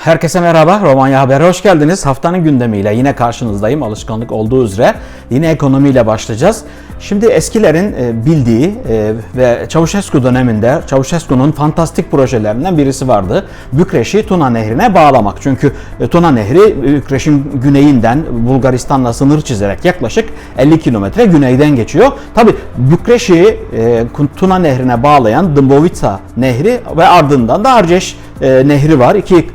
Herkese merhaba, Romanya Haber'e hoş geldiniz. Haftanın gündemiyle yine karşınızdayım. Alışkanlık olduğu üzere yine ekonomiyle başlayacağız. Şimdi eskilerin e, bildiği e, ve Çavuşescu döneminde Çavuşescu'nun fantastik projelerinden birisi vardı. Bükreş'i Tuna Nehri'ne bağlamak. Çünkü e, Tuna Nehri Bükreş'in güneyinden Bulgaristan'la sınır çizerek yaklaşık 50 kilometre güneyden geçiyor. Tabi Bükreş'i Tuna Nehri'ne bağlayan Dımbovica Nehri ve ardından da Arceş Nehri var. İki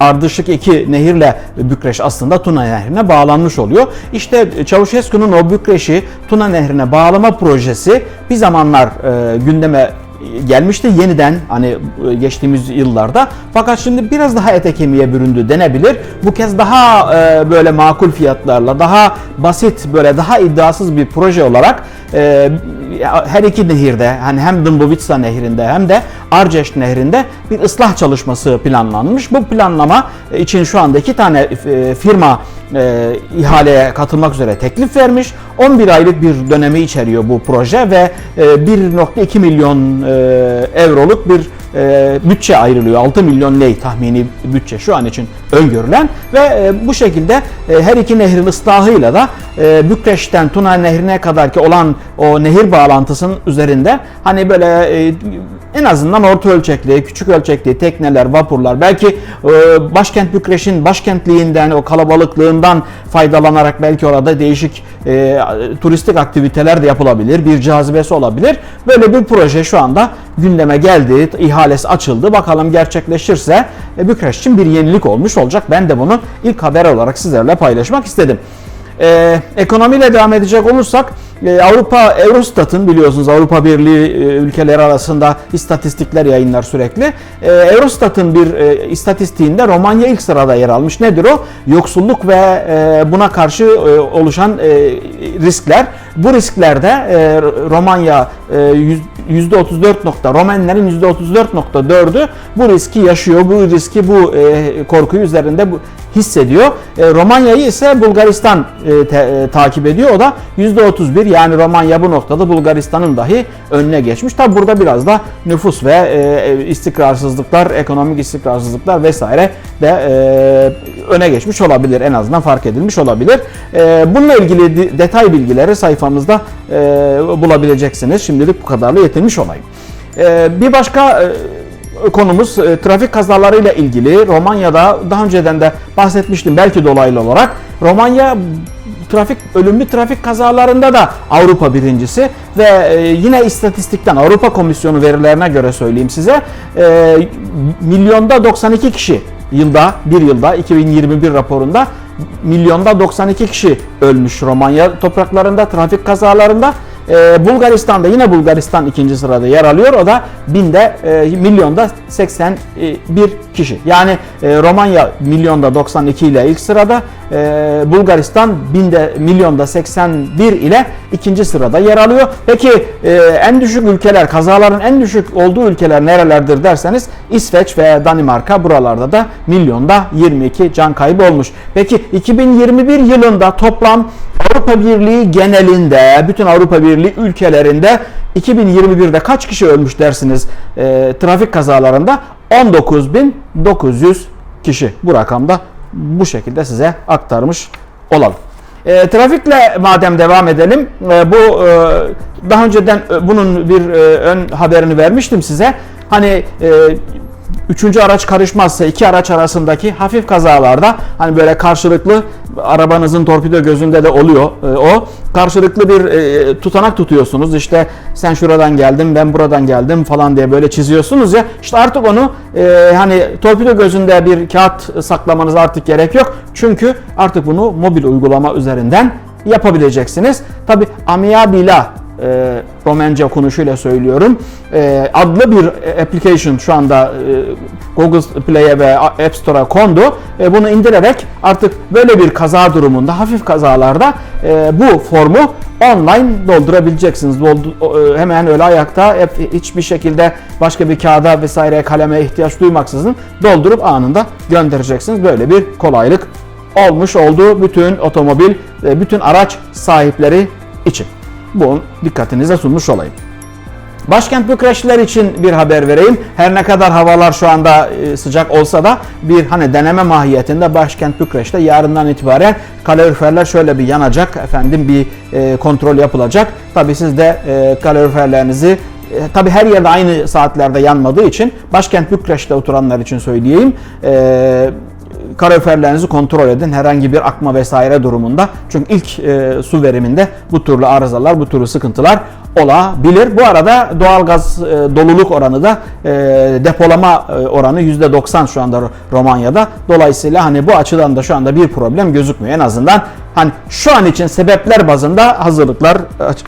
ardışık iki nehirle Bükreş aslında Tuna Nehri'ne bağlanmış oluyor. İşte Çavuşescu'nun o Bükreş'i Tuna Nehri'ne bağlama projesi bir zamanlar e, gündeme gelmişti yeniden hani geçtiğimiz yıllarda. Fakat şimdi biraz daha ete kemiğe büründü denebilir. Bu kez daha e, böyle makul fiyatlarla, daha basit böyle daha iddiasız bir proje olarak e, her iki nehirde hani hem Dımbovica nehrinde hem de Arceş nehrinde bir ıslah çalışması planlanmış. Bu planlama için şu anda iki tane e, firma e, ihaleye katılmak üzere teklif vermiş. 11 aylık bir dönemi içeriyor bu proje ve e, 1.2 milyon e, euroluk bir e, bütçe ayrılıyor. 6 milyon lei tahmini bütçe şu an için öngörülen ve e, bu şekilde e, her iki nehrin ıslahıyla da e, Bükreş'ten Tuna Nehri'ne kadar ki olan o nehir bağlantısının üzerinde hani böyle e, en azından orta ölçekli, küçük ölçekli tekneler, vapurlar belki e, başkent Bükreş'in başkentliğinden, o kalabalıklığından faydalanarak belki orada değişik e, turistik aktiviteler de yapılabilir. Bir cazibesi olabilir. Böyle bir proje şu anda gündeme geldi. ihalesi açıldı. Bakalım gerçekleşirse e, Bükreş için bir yenilik olmuş olacak. Ben de bunu ilk haber olarak sizlerle paylaşmak istedim. Ee, ekonomiyle devam edecek olursak e, Avrupa Eurostat'ın biliyorsunuz Avrupa Birliği e, ülkeleri arasında istatistikler yayınlar sürekli. E, Eurostat'ın bir e, istatistiğinde Romanya ilk sırada yer almış. Nedir o? Yoksulluk ve e, buna karşı e, oluşan e, riskler. Bu risklerde e, Romanya e, %34 nokta, Romenlerin %34.4'ü bu riski yaşıyor. Bu riski, bu e, korkuyu üzerinde bu, hissediyor. E, Romanya'yı ise Bulgaristan e, te, e, takip ediyor. O da %31 yani Romanya bu noktada Bulgaristan'ın dahi önüne geçmiş. Tabi burada biraz da nüfus ve e, istikrarsızlıklar, ekonomik istikrarsızlıklar vesaire de e, öne geçmiş olabilir. En azından fark edilmiş olabilir. E, bununla ilgili detay bilgileri sayfamızda e, bulabileceksiniz. Şimdilik bu kadarla yetinmiş olayım. E, bir başka e, konumuz e, trafik kazalarıyla ilgili. Romanya'da daha önceden de bahsetmiştim belki dolaylı olarak. Romanya trafik ölümlü trafik kazalarında da Avrupa birincisi ve e, yine istatistikten Avrupa Komisyonu verilerine göre söyleyeyim size e, milyonda 92 kişi yılda bir yılda 2021 raporunda milyonda 92 kişi ölmüş Romanya topraklarında trafik kazalarında. Ee, Bulgaristan'da yine Bulgaristan ikinci sırada yer alıyor. O da binde e, milyonda 81 kişi. Yani e, Romanya milyonda 92 ile ilk sırada. E, Bulgaristan binde milyonda 81 ile ikinci sırada yer alıyor. Peki e, en düşük ülkeler, kazaların en düşük olduğu ülkeler nerelerdir derseniz İsveç ve Danimarka buralarda da milyonda 22 can kaybı olmuş. Peki 2021 yılında toplam Avrupa Birliği genelinde, bütün Avrupa Birliği ülkelerinde 2021'de kaç kişi ölmüş dersiniz e, trafik kazalarında? 19.900 kişi. Bu rakamda bu şekilde size aktarmış olalım. E, trafikle madem devam edelim, e, bu e, daha önceden e, bunun bir e, ön haberini vermiştim size. Hani e, üçüncü araç karışmazsa iki araç arasındaki hafif kazalarda hani böyle karşılıklı arabanızın torpido gözünde de oluyor e, o. Karşılıklı bir e, tutanak tutuyorsunuz. İşte sen şuradan geldin, ben buradan geldim falan diye böyle çiziyorsunuz ya. İşte artık onu e, hani torpido gözünde bir kağıt saklamanız artık gerek yok. Çünkü artık bunu mobil uygulama üzerinden yapabileceksiniz. Tabi Amiabila e, Romence okunuşuyla söylüyorum. E, adlı bir application şu anda e, Google Play'e ve App Store'a kondu. E, bunu indirerek artık böyle bir kaza durumunda, hafif kazalarda e, bu formu online doldurabileceksiniz. Doldu, e, hemen öyle ayakta hiçbir şekilde başka bir kağıda vesaire kaleme ihtiyaç duymaksızın doldurup anında göndereceksiniz. Böyle bir kolaylık olmuş oldu bütün otomobil, bütün araç sahipleri için. Bunu dikkatinize sunmuş olayım. Başkent Bükreşliler için bir haber vereyim. Her ne kadar havalar şu anda e, sıcak olsa da bir hani deneme mahiyetinde Başkent Bükreş'te yarından itibaren kaloriferler şöyle bir yanacak. Efendim bir e, kontrol yapılacak. Tabii siz de e, kaloriferlerinizi tabii her yerde aynı saatlerde yanmadığı için başkent Bükreş'te oturanlar için söyleyeyim. Kaloriferlerinizi kontrol edin herhangi bir akma vesaire durumunda. Çünkü ilk e, su veriminde bu türlü arızalar, bu türlü sıkıntılar olabilir. Bu arada doğalgaz e, doluluk oranı da e, depolama e, oranı %90 şu anda Romanya'da. Dolayısıyla hani bu açıdan da şu anda bir problem gözükmüyor. En azından hani şu an için sebepler bazında hazırlıklar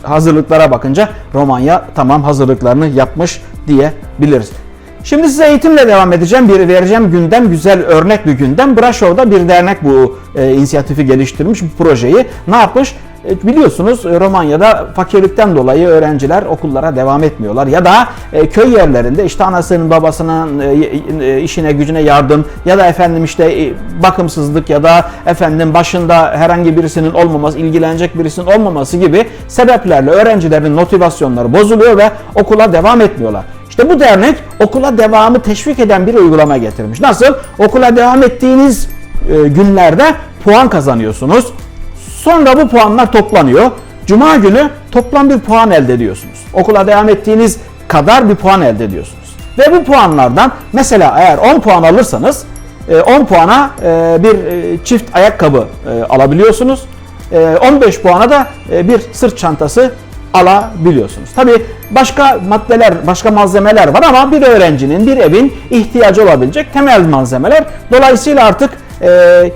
hazırlıklara bakınca Romanya tamam hazırlıklarını yapmış diyebiliriz. Şimdi size eğitimle devam edeceğim. Bir vereceğim gündem, güzel örnek bir gündem. Brashov'da bir dernek bu e, inisiyatifi geliştirmiş, bu projeyi. Ne yapmış? E, biliyorsunuz e, Romanya'da fakirlikten dolayı öğrenciler okullara devam etmiyorlar. Ya da e, köy yerlerinde işte anasının babasının işine gücüne yardım ya da efendim işte bakımsızlık ya da efendim başında herhangi birisinin olmaması, ilgilenecek birisinin olmaması gibi sebeplerle öğrencilerin motivasyonları bozuluyor ve okula devam etmiyorlar. İşte bu dernek okula devamı teşvik eden bir uygulama getirmiş. Nasıl? Okula devam ettiğiniz e, günlerde puan kazanıyorsunuz. Sonra bu puanlar toplanıyor. Cuma günü toplam bir puan elde ediyorsunuz. Okula devam ettiğiniz kadar bir puan elde ediyorsunuz. Ve bu puanlardan mesela eğer 10 puan alırsanız 10 puana e, bir e, çift ayakkabı alabiliyorsunuz. 15 puana da bir sırt çantası alabiliyorsunuz. Tabi başka maddeler, başka malzemeler var ama bir öğrencinin, bir evin ihtiyacı olabilecek temel malzemeler. Dolayısıyla artık e,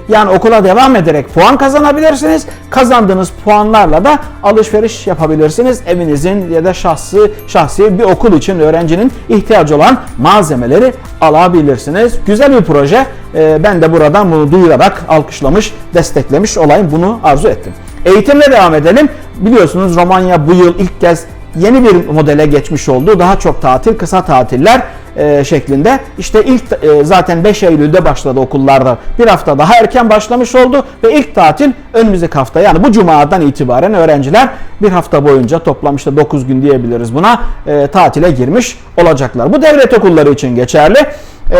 yani okula devam ederek puan kazanabilirsiniz. Kazandığınız puanlarla da alışveriş yapabilirsiniz. Evinizin ya da şahsi şahsi bir okul için öğrencinin ihtiyacı olan malzemeleri alabilirsiniz. Güzel bir proje. E, ben de buradan bunu duyurarak alkışlamış, desteklemiş olayım. Bunu arzu ettim. Eğitimle devam edelim. Biliyorsunuz Romanya bu yıl ilk kez yeni bir modele geçmiş oldu. Daha çok tatil, kısa tatiller e, şeklinde. İşte ilk e, zaten 5 Eylül'de başladı okullarda. Bir hafta daha erken başlamış oldu ve ilk tatil önümüzdeki hafta yani bu cumadan itibaren öğrenciler bir hafta boyunca toplam işte 9 gün diyebiliriz buna e, tatile girmiş olacaklar. Bu devlet okulları için geçerli. Ee,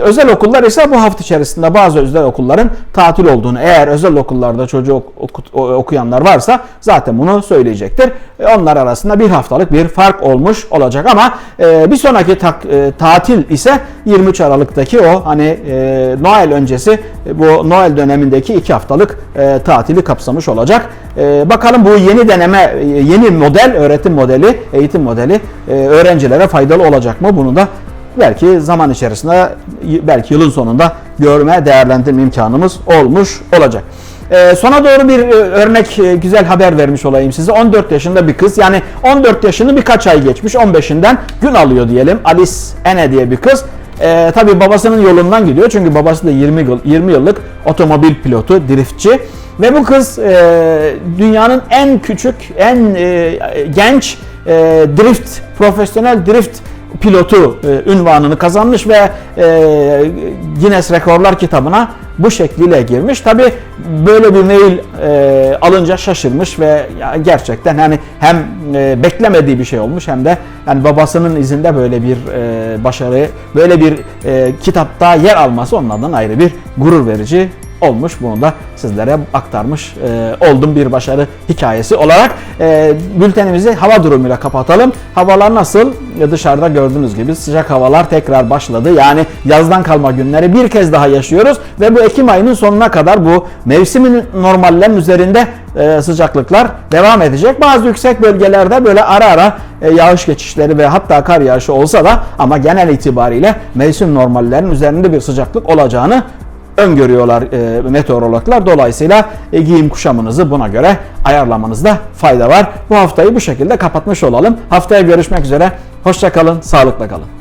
özel okullar ise bu hafta içerisinde bazı özel okulların tatil olduğunu eğer özel okullarda çocuğu okut, okuyanlar varsa zaten bunu söyleyecektir. E, onlar arasında bir haftalık bir fark olmuş olacak ama e, bir sonraki tak, e, tatil ise 23 Aralık'taki o hani e, Noel öncesi e, bu Noel dönemindeki iki haftalık e, tatili kapsamış olacak. E, bakalım bu yeni deneme, e, yeni model, öğretim modeli, eğitim modeli e, öğrencilere faydalı olacak mı? Bunu da belki zaman içerisinde belki yılın sonunda görme, değerlendirme imkanımız olmuş olacak. Ee, sona doğru bir e, örnek e, güzel haber vermiş olayım size. 14 yaşında bir kız yani 14 yaşını birkaç ay geçmiş 15'inden gün alıyor diyelim. Alice Ene diye bir kız. Ee, tabii babasının yolundan gidiyor çünkü babası da 20, yıl, 20 yıllık otomobil pilotu, driftçi. Ve bu kız e, dünyanın en küçük, en e, genç e, drift, profesyonel drift pilotu e, ünvanını kazanmış ve e, Guinness Rekorlar kitabına bu şekliyle girmiş. Tabi böyle bir mail e, alınca şaşırmış ve ya gerçekten hani hem e, beklemediği bir şey olmuş hem de yani babasının izinde böyle bir e, başarı, böyle bir e, kitapta yer alması onun adına ayrı bir gurur verici olmuş. Bunu da sizlere aktarmış e, oldum bir başarı hikayesi olarak. E, bültenimizi hava durumuyla kapatalım. Havalar nasıl? E, dışarıda gördüğünüz gibi sıcak havalar tekrar başladı. Yani yazdan kalma günleri bir kez daha yaşıyoruz ve bu Ekim ayının sonuna kadar bu mevsimin normallerin üzerinde e, sıcaklıklar devam edecek. Bazı yüksek bölgelerde böyle ara ara e, yağış geçişleri ve hatta kar yağışı olsa da ama genel itibariyle mevsim normallerin üzerinde bir sıcaklık olacağını öngörüyorlar e, meteorologlar. Dolayısıyla e, giyim kuşamınızı buna göre ayarlamanızda fayda var. Bu haftayı bu şekilde kapatmış olalım. Haftaya görüşmek üzere. Hoşçakalın, sağlıkla kalın.